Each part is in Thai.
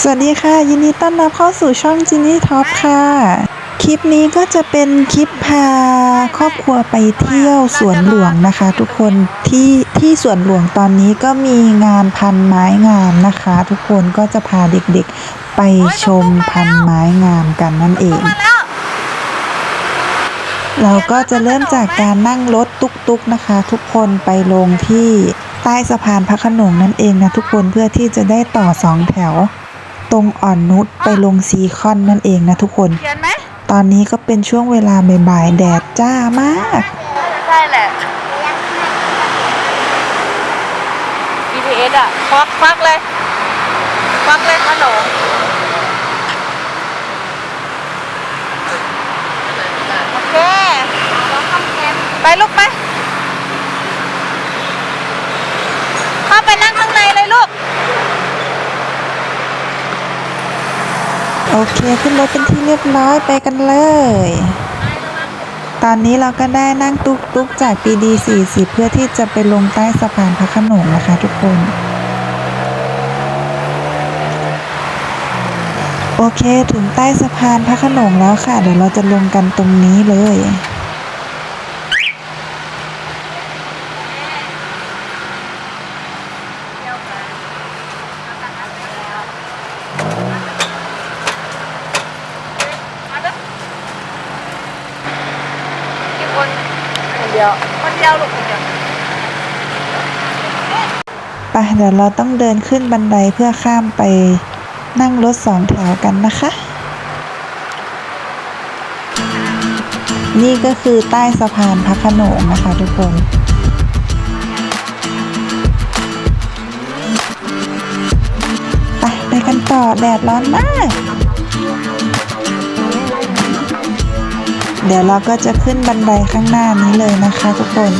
สวัสดีค่ะ ยินดีต้อนรับเข้าสู่ช่องจินนี่ท็อปค่ะ คลิปนี้ก็จะเป็นคลิปพาครอบครัวไปเที่ยวสวนหลวงนะคะ ทุกคนที่ที่สวนหลวงตอนนี้ก็มีงานพันไม้งามนะคะ ทุกคนก็จะพาเด็กๆไปชมพันไม้งามกันนั่นเอง เราก็จะเริ่มจากการนั่งรถตุกๆนะคะ ทุกคนไปลงที่ใต้สะพานพระขนงนั่นเองนะทุกคนเพื่อที่จะได้ต่อสองแถว ตรงอ่อนนุชไปลงซีคอนนั่นเองนะทุกคน เขียนไหมตอนนี้ก็เป็นช่วงเวลาบ่ายๆแดดจ้ามาก ใช่แหละ BTS อะควักควักเลยควักเลยขนมโอเคไปลูกไป เข้าไปนั่งข้างในเลยลูก โอเคขึ้นรถเป็นที่เรียบร้อยไปกันเลย ตอนนี้เราก็ได้นั่งตุกตุกจากปีดี40 เพื่อที่จะไปลงใต้สะพานพระขนงนะคะทุกคน โอเคถึงใต้สะพานพระขนงแล้วค่ะ เดี๋ยวเราจะลงกันตรงนี้เลย กี่คนคนเดียว คนเดียวลูกคนเดียว ไปเดี๋ยวเราต้องเดินขึ้นบันไดเพื่อข้ามไปนั่งรถสองแถวกันนะคะ นี่ก็คือใต้สะพานพระโขนงนะคะทุกคนไปไปกันต่อแดดร้อนมาก เดี๋ยวเราก็จะขึ้นบันไดข้างหน้านี้เลยนะคะทุกคน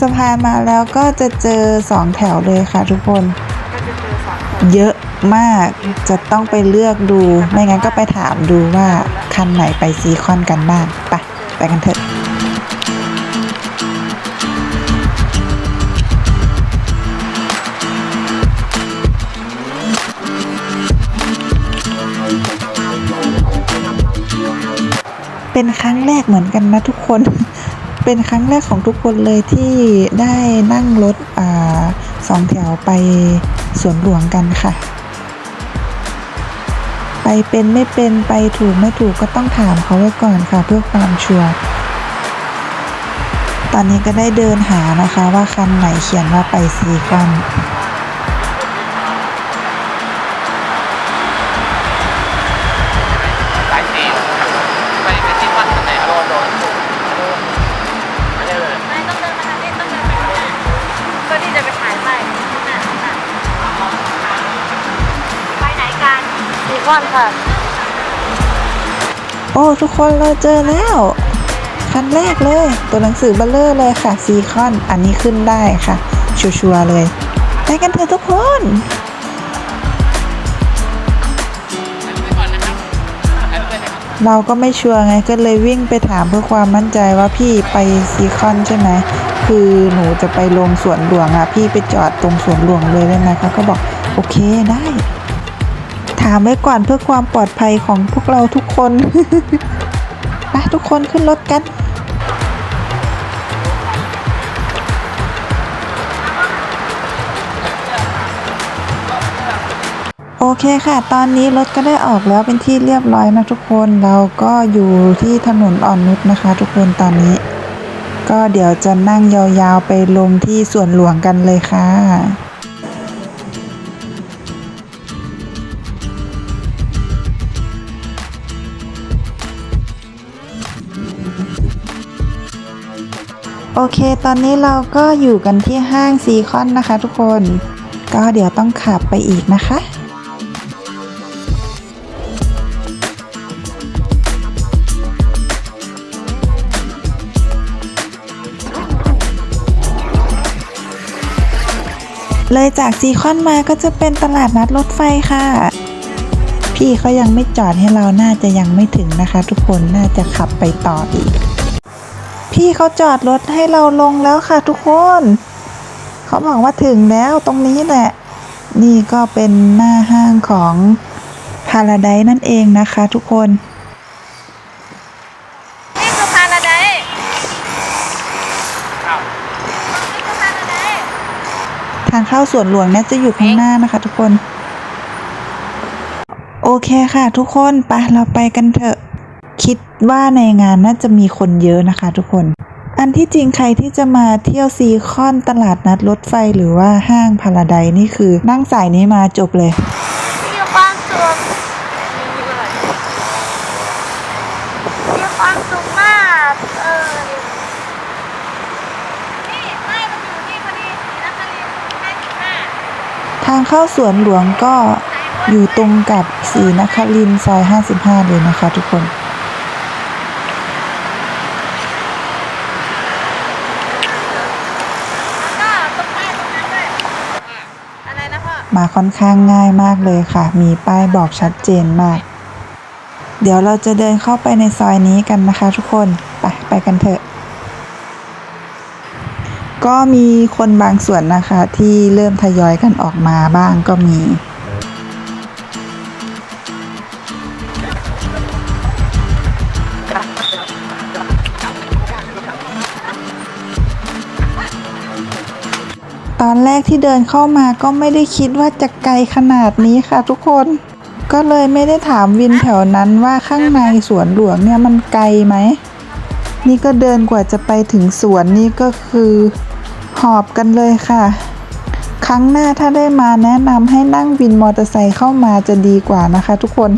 สะพานมาแล้วก็จะเจอสองแถวเลยค่ะทุกคน เยอะมากจะต้องไปเลือกดู ไม่งั้นก็ไปถามดูว่าคันไหนไปซีคอนกันบ้างไปไปกันเถอะเป็นครั้งแรกเหมือนกันนะทุกคน เป็นครั้งแรกของทุกคนเลยที่ได้นั่งรถอ่าสองแถวไปสวนหลวงกันค่ะ ไปเป็นไม่เป็นไปถูกไม่ถูกก็ต้องถามเขาไว้ก่อนค่ะ เพื่อความชัวร์ตอนนี้ก็ได้เดินหานะคะว่าคันไหนเขียนว่าไปซีคอน ซีคอนค่ะ โอ้ ทุกคนเราเจอแล้ว คันแรกเลย ตัวหนังสือเบลเลอร์เลยค่ะซีคอน อันนี้ขึ้นได้ค่ะ ชัวร์เลยไปกันเถอะทุกคนเราก็ไม่ชัวร์ไงก็เลยวิ่งไปถามเพื่อความมั่นใจว่าพี่ไปซีคอนใช่ไหมคือหนูจะไปลงสวนหลวงอะพี่ไปจอดตรงสวนหลวงเลยได้ไหมเขาก็บอกโอเคได้ ถามไว้ก่อนเพื่อความปลอดภัยของพวกเราทุกคนไปทุกคนขึ้นรถกันโอเคค่ะ ตอนนี้รถก็ได้ออกแล้วเป็นที่เรียบร้อยนะทุกคน เราก็อยู่ที่ถนนอ่อนนุชนะคะ ทุกคนตอนนี้ ก็เดี๋ยวจะนั่งยาวๆไปลงที่สวนหลวงกันเลยค่ะ โอเค ตอนนี้เราก็อยู่กันที่ห้างซีคอนนะคะทุกคน ก็เดี๋ยวต้องขับไปอีกนะคะเลยจากซีคอนมาก็จะเป็นตลาดนัดรถไฟค่ะ พี่เขายังไม่จอดให้เราน่าจะยังไม่ถึงนะคะ ทุกคนน่าจะขับไปต่ออีก พี่เขาจอดรถให้เราลงแล้วค่ะทุกคน เขาบอกว่าถึงแล้วตรงนี้แหละ นี่ก็เป็นหน้าห้างของพาราไดนั่นเองนะคะทุกคนนี่คือพาราไดซ์อ้าวนี่คือพาราไดซ์ทางเข้าสวนหลวงเนี่ยจะอยู่ข้างหน้านะคะทุกคน โอเคค่ะทุกคนไปเราไปกันเถอะ คิดว่าในงานน่าจะมีคนเยอะนะคะทุกคน อันที่จริงใครที่จะมาเที่ยวซีคอนตลาดนัดรถไฟหรือว่าห้างพาราไดนี่คือนั่งสายนี้มาจบเลยมีความสุขมีความสุขมากเออนี่ไม่มันอยู่นี่พอดีนักเรียนห้าสิบห้าทางเข้าสวนหลวงก็อยู่ตรงกับสีนครินซอย 55 เลยนะคะทุกคน ก็ตรงป้ายตรงนั้นด้วยอะไรนะพ่อ มาค่อนข้างง่ายมากเลยค่ะ มีป้ายบอกชัดเจนมาก เดี๋ยวเราจะเดินเข้าไปในซอยนี้กันนะคะทุกคนไปไปกันเถอะ ก็มีคนบางส่วนนะคะที่เริ่มทยอยกันออกมาบ้างก็มี ตอนแรกที่เดินเข้ามาก็ไม่ได้คิดว่าจะไกลขนาดนี้ค่ะทุกคน ก็เลยไม่ได้ถามวินแถวนั้นว่าข้างในสวนหลวงเนี่ยมันไกลไหม นี่ก็เดินกว่าจะไปถึงสวนนี่ก็คือหอบกันเลยค่ะ ครั้งหน้าถ้าได้มาแนะนำให้นั่งวินมอเตอร์ไซค์เข้ามาจะดีกว่านะคะทุกคน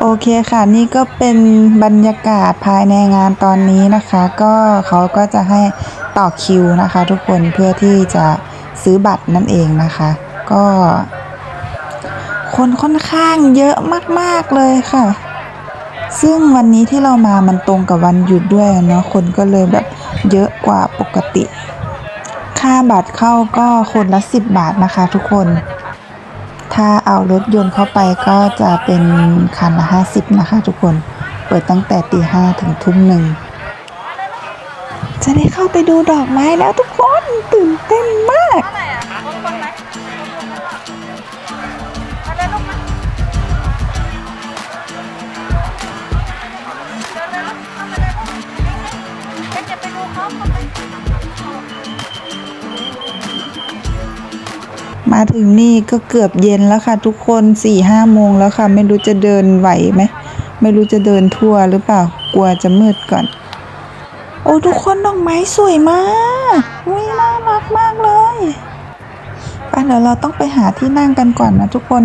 โอเคค่ะนี่ก็เป็นบรรยากาศภายในงานตอนนี้นะคะ ก็เขาก็จะให้ต่อคิวนะคะ ทุกคนเพื่อที่จะ ซื้อบัตรนั่นเองนะคะ ก็ คนค่อนข้างเยอะมาก ๆ เลยค่ะ ซึ่งวันนี้ที่เรามามันตรงกับวันหยุดด้วยเนาะคนก็เลยแบบเยอะกว่าปกติ ค่าบัตรเข้าก็คนละ 10 บาทนะคะทุกคน ถ้าเอารถยนต์เข้าไปก็จะเป็นคันละ 50 นะคะทุกคน เปิดตั้งแต่ตีห้าถึงทุ่มหนึ่ง จะได้เข้าไปดูดอกไม้แล้วทุกคนตื่นเต้นมาก มาเดินลูกมาเดินเลยลูกเข้ามาเลยลูกเอ็งจะไปดูเขาเข้าไปมาถึงนี่ก็เกือบเย็นแล้วค่ะ ทุกคนสี่ห้าโมงแล้วค่ะ ไม่รู้จะเดินไหวไหม ไม่รู้จะเดินทั่วหรือเปล่ากลัวจะมืดก่อน โอ้ทุกคนดอกไม้สวยมากวิน่ารักมากเลยไปเดี๋ยวเราต้องไปหาที่นั่งกันก่อนนะทุกคน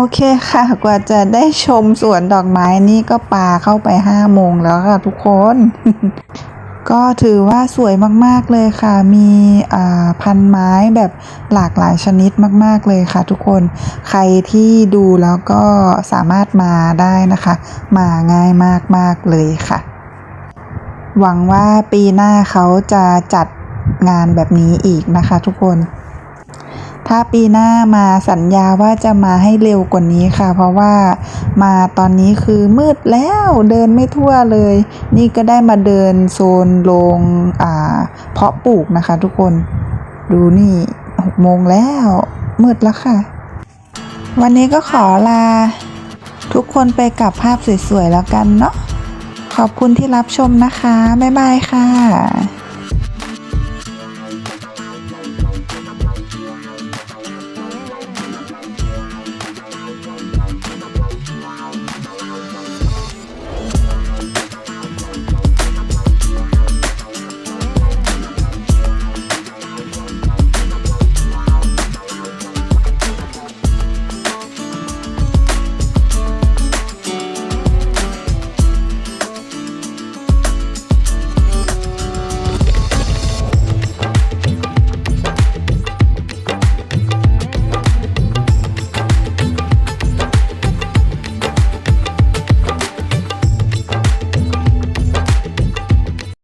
โอเคค่ะ กว่าจะได้ชมสวนดอกไม้นี่ก็ปาเข้าไปห้าโมงแล้วค่ะทุกคน ก็ถือว่าสวยมากๆเลยค่ะ มีพันไม้แบบหลากหลายชนิดมาก ๆเลยค่ะ ทุกคน ใครที่ดูแล้วก็สามารถมาได้นะคะ มาง่ายมากๆเลยค่ะ หวังว่าปีหน้าเขาจะจัดงานแบบนี้อีกนะคะ ทุกคน ถ้าปีหน้ามาสัญญาว่าจะมาให้เร็วกว่านี้ค่ะ เพราะว่ามาตอนนี้คือมืดแล้วเดินไม่ทั่วเลย นี่ก็ได้มาเดินโซนโรงอ่า เพาะปลูกนะคะทุกคน ดูนี่หกโมงแล้วมืดแล้วค่ะ วันนี้ก็ขอลา ทุกคนไปกับภาพสวยๆแล้วกันเนาะขอบคุณที่รับชมนะคะ บ๊ายบายค่ะ